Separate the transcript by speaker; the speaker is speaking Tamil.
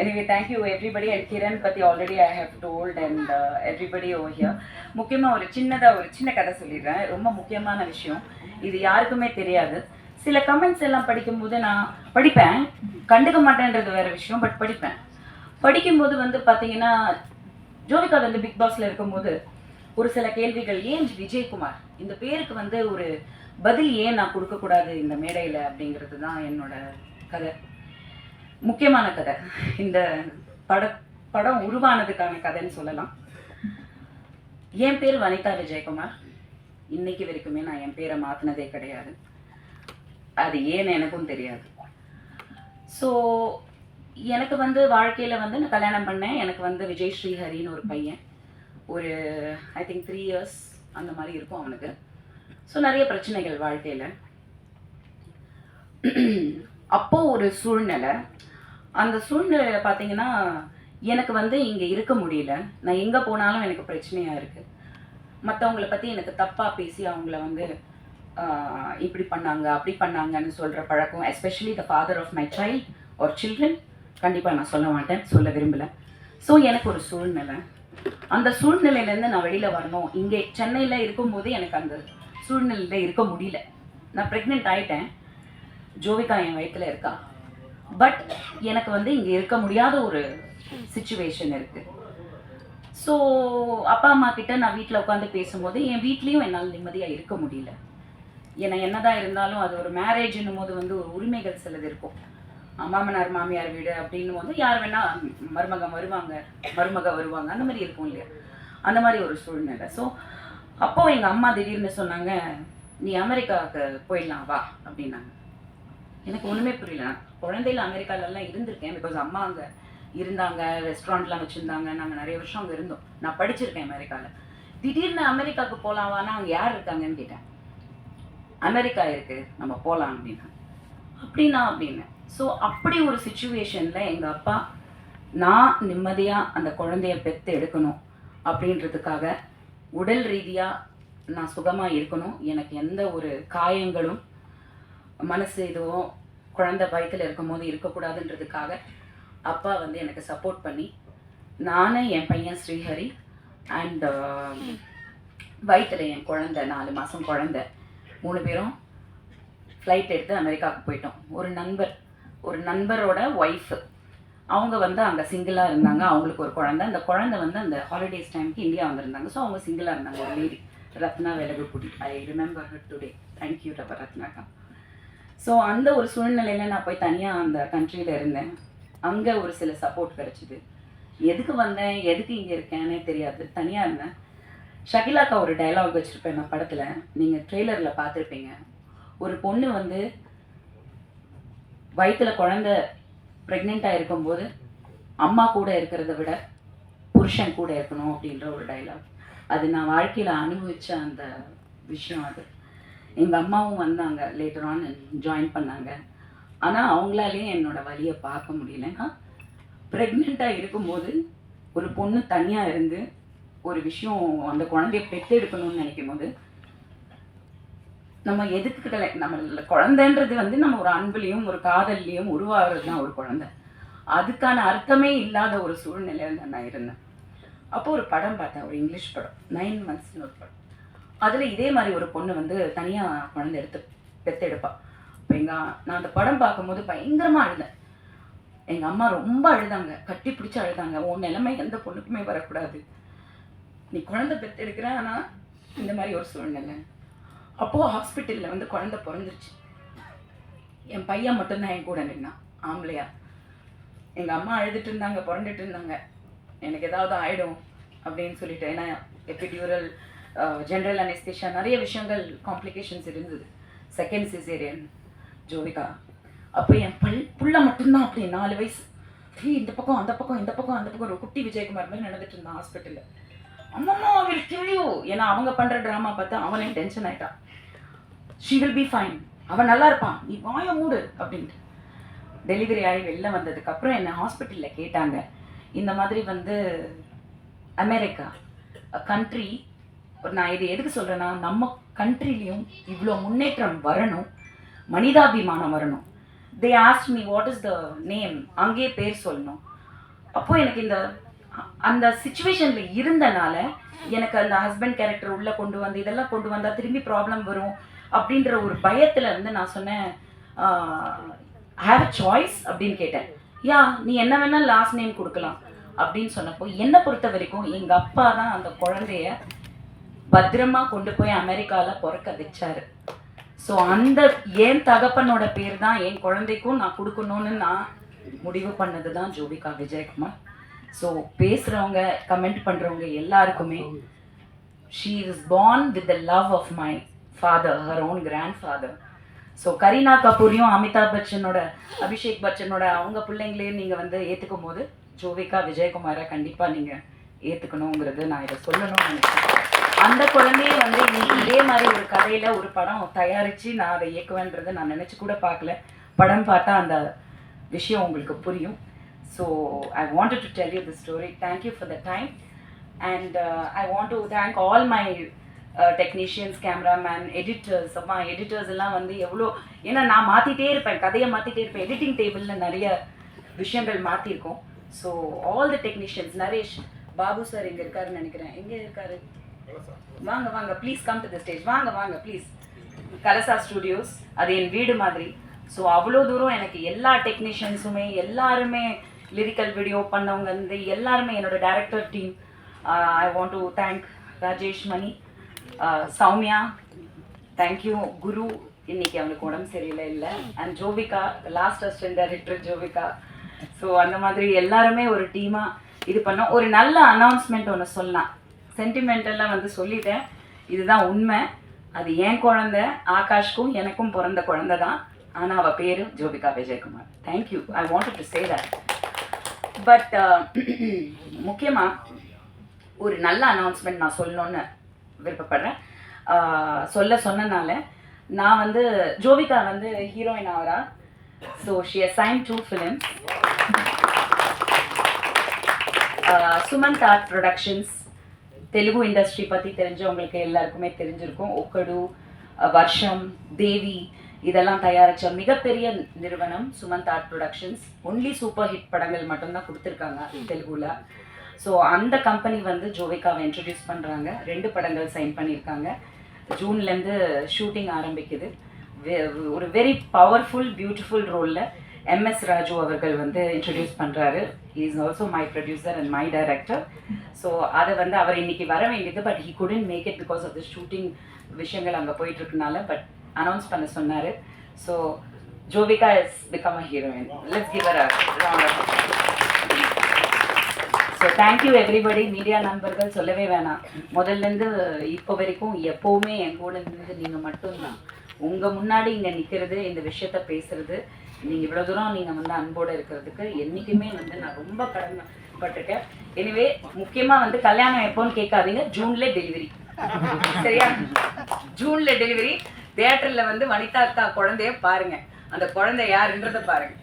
Speaker 1: anyway, thank you everybody. And Kiran பத்தி already I have told and uh, everybody over here. முக்கியமாக ஒரு சின்னதாக ஒரு சின்ன கதை சொல்லிடுறேன். ரொம்ப முக்கியமான விஷயம். இது யாருக்குமே தெரியாது. சில கமெண்ட்ஸ் எல்லாம் படிக்கும்போது நான் படிப்பேன். கண்டுக்க மாட்டேன்றது வேற விஷயம் பட் படிப்பேன். படிக்கும்போது வந்து பார்த்தீங்கன்னா ஜோவிகா வந்து பிக் பாஸில் இருக்கும்போது ஒரு சில கேள்விகள் ஏன் விஜயகுமார்? இந்த பேருக்கு வந்து ஒரு பதில் ஏன் நான் கொடுக்கக்கூடாது இந்த மேடையில் அப்படிங்கிறது தான் என்னோட கதை. முக்கியமான கதை. இந்த பட படம் உருவானதுக்கான கதைன்னு சொல்லலாம். என் பேர் வனிதா விஜயகுமார். இன்னைக்கு வரைக்குமே நான் என் பேரை மாற்றினதே கிடையாது. அது ஏன்னு எனக்கும் தெரியாது. ஸோ எனக்கு வந்து வாழ்க்கையில் வந்து நான் கல்யாணம் பண்ணேன். எனக்கு வந்து விஜய் ஸ்ரீஹரின்னு ஒரு பையன். ஒரு ஐ திங்க் த்ரீ இயர்ஸ் அந்த மாதிரி இருக்கும் அவனுக்கு. ஸோ நிறைய பிரச்சனைகள் வாழ்க்கையில். அப்போது ஒரு சூழ்நிலை அந்த சூழ்நிலையில் பார்த்தீங்கன்னா எனக்கு வந்து இங்கே இருக்க முடியல. நான் எங்கே போனாலும் எனக்கு பிரச்சனையாக இருக்குது மற்றவங்கள பற்றி எனக்கு தப்பாக பேசி அவங்கள வந்து இப்படி பண்ணாங்க அப்படி பண்ணாங்கன்னு சொல்கிற பழக்கம் especially the father of my child ஒரு சில்ட்ரன் கண்டிப்பாக நான் சொல்ல மாட்டேன் சொல்ல விரும்பலை. ஸோ எனக்கு ஒரு சூழ்நிலை. அந்த சூழ்நிலையிலேருந்து நான் வெளியில் வரணும். இங்கே சென்னையில் இருக்கும்போது எனக்கு அந்த சூழ்நிலையில் இருக்க முடியல. நான் ப்ரெக்னென்ட் ஆகிட்டேன் ஜோவிகா என் வயிற்றில் இருக்கா? பட் எனக்கு வந்து இங்கே இருக்க முடியாத ஒரு சுச்சுவேஷன் இருக்குது ஸோ அப்பா அம்மா கிட்ட நான் வீட்டில் உட்காந்து பேசும்போது என் வீட்லேயும் என்னால் நிம்மதியாக இருக்க முடியல. ஏன்னா என்னதான் இருந்தாலும் அது ஒரு மேரேஜ்னும் போது வந்து ஒரு உரிமைகள் சிலது இருக்கும். மாமனார் மாமியார் வீடு அப்படின்னும் போது யார் வேணா மருமகம் வருவாங்க மருமக வருவாங்க அந்த மாதிரி இருக்கும் இல்லையா? அந்த மாதிரி ஒரு சூழ்நிலை. ஸோ அப்போ எங்கள் அம்மா திடீர்னு சொன்னாங்க நீ அமெரிக்காவுக்கு போயிடலாம் வா அப்படின்னாங்க. எனக்கு ஒன்றுமே புரியல. நான் குழந்தையில அமெரிக்காலலாம் இருந்திருக்கேன் பிகாஸ் அம்மா அங்கே இருந்தாங்க ரெஸ்டாரண்ட்லாம் வச்சுருந்தாங்க. நாங்கள் நிறைய வருஷம் அங்கே இருந்தோம். நான் படிச்சிருக்கேன் அமெரிக்காவில் திடீர்னு அமெரிக்காவுக்கு போகலாமான்னா அங்கே யார் இருக்காங்கன்னு கேட்டேன். அமெரிக்கா இருக்கு நம்ம போகலாம் அப்படின்னா. அப்படின்னா அப்படின்னு. ஸோ அப்படி ஒரு சுச்சுவேஷனில் எங்கள் அப்பா நான் நிம்மதியாக அந்த குழந்தைய பெற்று எடுக்கணும் அப்படின்றதுக்காக உடல் ரீதியாக நான் சுகமாக இருக்கணும். எனக்கு எந்த ஒரு காயங்களும் மனசு இதுவும் குழந்தை இருக்கும் இருக்கும்போது இருக்கக்கூடாதுன்றதுக்காக அப்பா வந்து எனக்கு சப்போர்ட் பண்ணி நானே என் பையன் ஸ்ரீஹரி அண்ட் uh, வயிற்றில் என் குழந்தை நாலு மாதம் குழந்தை. மூணு பேரும் ஃப்ளைட் எடுத்து அமெரிக்காவுக்கு போயிட்டோம். ஒரு நண்பர் ஒரு நண்பரோட ஒய்ஃபு அவங்க வந்து அங்கே சிங்கிளாக இருந்தாங்க. அவங்களுக்கு ஒரு குழந்தை. அந்த குழந்தை வந்து அந்த ஹாலிடேஸ் டைமுக்கு இந்தியா வந்திருந்தாங்க. ஸோ அவங்க சிங்கிளாக இருந்தாங்க. ஒரு lady Ratna Velagapudi I remember her today thank you ரப்ப ரத்னாக்கா. ஸோ அந்த ஒரு சூழ்நிலையில் நான் போய் தனியாக அந்த கண்ட்ரியில் இருந்தேன். அங்கே ஒரு சில சப்போர்ட் கிடச்சிது. எதுக்கு வந்தேன்? எதுக்கு இங்கே இருக்கேனே தெரியாது. தனியாக இருந்தேன். ஷகிலாக்கா ஒரு டைலாக் வச்சுருப்பேன் நான் படத்தில். நீங்கள் ட்ரெய்லரில் பார்த்துருப்பீங்க. ஒரு பொண்ணு வந்து வயிற்றில் குழந்த ப்ரெக்னெண்ட்டாக இருக்கும்போது அம்மா கூட இருக்கிறத விட புருஷன் கூட இருக்கணும் அப்படின்ற ஒரு டைலாக் அது நான் வாழ்க்கையில் அனுபவித்த அந்த விஷயம் அது. எங்கள் அம்மாவும் வந்தாங்க லேட்டர் ஆன் ஜாயின் பண்ணாங்க. ஆனால் அவங்களாலேயும் என்னோடய வழியை பார்க்க முடியலன்னா ப்ரெக்னெண்ட்டாக இருக்கும்போது ஒரு பொண்ணு தனியாக இருந்து ஒரு விஷயம் அந்த குழந்தைய பெற்றெடுக்கணும்னு நினைக்கும் போது நம்ம எதுக்குகளை நம்ம குழந்தைன்றது வந்து நம்ம ஒரு அன்புலேயும் ஒரு காதல்லையும் உருவாகிறது தான் ஒரு குழந்தை. அதுக்கான அர்த்தமே இல்லாத ஒரு சூழ்நிலையில் நான் இருந்தேன். அப்போ ஒரு படம் பார்த்தேன் ஒரு இங்கிலீஷ் படம். நைன் மந்த்ஸ்னு ஒரு படம். அதில் இதே மாதிரி ஒரு பொண்ணு வந்து தனியாக குழந்தை எடுத்து பெத்தெடுப்பா இப்போ எங்கள் நான் அந்த படம் பார்க்கும்போது பயங்கரமாக அழுதேன். எங்கள் அம்மா ரொம்ப அழுதாங்க. கட்டி பிடிச்சி அழுதாங்க. உன் நிலைமை எந்த பொண்ணுக்குமே வரக்கூடாது. நீ குழந்தை பெத்தெடுக்கிற ஆனால் இந்த மாதிரி ஒரு சூழ்நிலை. அப்போது ஹாஸ்பிட்டலில் வந்து குழந்தை பிறந்துருச்சு. என் பையன் மட்டும்தான் என் கூட நின்னான் ஆம்பளையா. எங்கள் அம்மா அழுதுட்டு இருந்தாங்க புரண்டுட்டு இருந்தாங்க. எனக்கு ஏதாவது ஆகிடும் அப்படின்னு சொல்லிட்டு ஏன்னா எபிடியூரல் ஜென்ரல் அனெஸ்தேஷா நிறைய விஷயங்கள் காம்ப்ளிகேஷன்ஸ் இருந்தது. செகண்ட் சிசேரியன் ஜோவிகா அப்போ என் பல் புள்ள மட்டும்தான் அப்படி நாலு வயசு. ஏய் இந்த பக்கம் அந்த பக்கம் இந்த பக்கம் அந்த பக்கம். ஒரு குட்டி விஜயகுமார் மாதிரி நடந்துட்டு இருந்தான் ஹாஸ்பிட்டலில் அம்மம்மா வில் கில் யூ ஏன்னா அவங்க பண்ணுற ட்ராமா பார்த்து அவனே டென்ஷன் ஆயிட்டான். ஷீ வில் பி ஃபைன் அவன் நல்லா இருப்பான். நீ வாய மூடு அப்படின்ட்டு. டெலிவரி ஆகி வெளில வந்ததுக்கப்புறம் என்னை ஹாஸ்பிட்டலில் கேட்டாங்க. இந்த மாதிரி வந்து அமெரிக்கா கண்ட்ரி நான் இது எதுக்கு சொல்கிறேன்னா நம்ம கண்ட்ரிலையும் இவ்வளோ முன்னேற்றம் வரணும். மனிதாபிமானம் வரணும். They asked me what is the name அங்கேயே பேர் சொல்லணும். அப்போது எனக்கு இந்த அந்த சுச்சுவேஷனில் இருந்தனால எனக்கு அந்த ஹஸ்பண்ட் கேரக்டர் உள்ளே கொண்டு வந்து இதெல்லாம் கொண்டு வந்தால் திரும்பி ப்ராப்ளம் வரும் அப்படின்ற ஒரு பயத்தில் இருந்து நான் சொன்னேன் ஹேவ் அ சாய்ஸ் அப்படின்னு கேட்டேன். யா நீ என்ன வேணால் லாஸ்ட் நேம் கொடுக்கலாம் அப்படின்னு சொன்னப்போ என்னை பொறுத்த வரைக்கும் எங்கள் அப்பா தான் அந்த குழந்தைய பத்திரமா கொண்டு போய் அமெரிக்கால பிறக்க வச்சாரு. ஸோ அந்த என் தகப்பனோட பேர் தான் என் குழந்தைக்கும் நான் கொடுக்கணும்னு நான் முடிவு பண்ணது தான் ஜோபிகா விஜயகுமார். ஸோ பேசுகிறவங்க கமெண்ட் பண்ணுறவங்க எல்லாருக்குமே she is born with the love of my father her own grandfather so Kareena கபூரையும் Amitabh பச்சனோட அபிஷேக் பச்சனோட அவங்க பிள்ளைங்களையும் நீங்கள் வந்து ஏற்றுக்கும் போது ஜோவிகா விஜயகுமாரை கண்டிப்பாக நீங்கள் ஏற்றுக்கணுங்கிறது நான் இதை சொல்லணும்னு நினைக்கிறேன். அந்த குழந்தைய வந்து இன்னைக்கு இதே மாதிரி ஒரு கதையில ஒரு படம் தயாரிச்சு நான் அதை இயக்குவேன்றதை நான் நினைச்சு கூட பார்க்கல. படம் பார்த்தா அந்த விஷயம் உங்களுக்கு புரியும். So I want to tell you the story thank you for the time and I want to thank all my technicians cameraman editors அம்மா எடிட்டர்ஸ் எல்லாம் வந்து எவ்வளோ ஏன்னா நான் மாற்றிட்டே இருப்பேன். கதையை மாற்றிட்டே இருப்பேன். எடிட்டிங் டேபிளில் நிறைய விஷயங்கள் மாற்றிருக்கோம் so all the technicians Naresh Babu sir இங்கே இருக்காருன்னு நினைக்கிறேன். எங்கே இருக்காரு? வாங்க வாங்க please come to the stage வாங்க வாங்க ப்ளீஸ் கலசா ஸ்டுடியோஸ் அது என் வீடு மாதிரி. ஸோ அவ்வளோ தூரம் எனக்கு எல்லா டெக்னீஷியன்ஸுமே எல்லாருமே லிரிக்கல் வீடியோ பண்ணவங்க வந்து எல்லாருமே என்னோட director team I want to thank Rajesh Mani Soumya thank you Guru இன்னைக்கு அவனுக்கு உடம்பு சரியில்லை இல்லை. And Jovika last assistant director Jovika so அந்த மாதிரி எல்லாருமே ஒரு டீமாக இது பண்ணோம். ஒரு நல்ல அனௌன்ஸ்மெண்ட் ஒன்று சொல்லலாம். சென்டிமெண்டெல்லாம் வந்து சொல்லிட்டேன். இதுதான் உண்மை. அது என் குழந்த ஆகாஷ்க்கும் எனக்கும் பிறந்த குழந்த தான். ஆனால் அவள் பேர் Jovika Vijayakumar. Thank you I want to say that but முக்கியமாக ஒரு நல்ல அனௌன்ஸ்மெண்ட் நான் சொல்லணும்னு விருப்பப்படுறேன். சொல்ல சொன்னனால நான் வந்து ஜோவிகா வந்து heroine ஆகிறா so she sign two films Sumanth art productions Telugu industry பற்றி தெரிஞ்சவங்களுக்கு எல்லாருக்குமே தெரிஞ்சிருக்கும். ஒக்கடு வருஷம் வர்ஷம் தேவி இதெல்லாம் தயாரித்த மிகப்பெரிய நிறுவனம் Sumanth art productions only super hit படங்கள் மட்டும்தான் கொடுத்துருக்காங்க தெலுங்குல. ஸோ அந்த கம்பெனி வந்து ஜோவிகாவை இன்ட்ரடியூஸ் பண்ணுறாங்க ரெண்டு படங்கள் சைன் பண்ணியிருக்காங்க. ஜூன்லேருந்து ஷூட்டிங் ஆரம்பிக்குது. வெ- ஒரு வெரி பவர்ஃபுல் பியூட்டிஃபுல் ரோலில் எம்எஸ் ராஜு அவர்கள் வந்து இன்ட்ரடியூஸ் பண்ணுறாரு is also my producer and my director so அதை வந்து அவர் இன்னைக்கு வர வேண்டியது but he couldn't make it because of the shooting விஷயங்கள் அங்கே போயிட்டுருக்கனால பட் அனௌன்ஸ் பண்ண சொன்னார். So Jovika is become a heroine let's give a so thank you everybody media நண்பர்கள் சொல்லவே வேணாம். முதல்லேருந்து இப்போ வரைக்கும் எப்போவுமே என் கூட இருந்து நீங்கள் மட்டும்தான். உங்கள் முன்னாடி இங்கே நிற்கிறது இந்த விஷயத்த பேசுறது நீங்கள் இவ்வளோ தூரம் நீங்கள் வந்து அன்போடு இருக்கிறதுக்கு என்றைக்குமே வந்து நான் ரொம்ப கடமைப்பட்டிருக்கேன் எனிவே முக்கியமாக வந்து கல்யாணம் எப்போன்னு கேட்காதீங்க. ஜூன்ல டெலிவரி சரியா? ஜூன்ல டெலிவரி தேட்டரில் வந்து வனிதா அக்கா குழந்தைய பாருங்க. அந்த குழந்தை யாருன்றதை பாருங்க.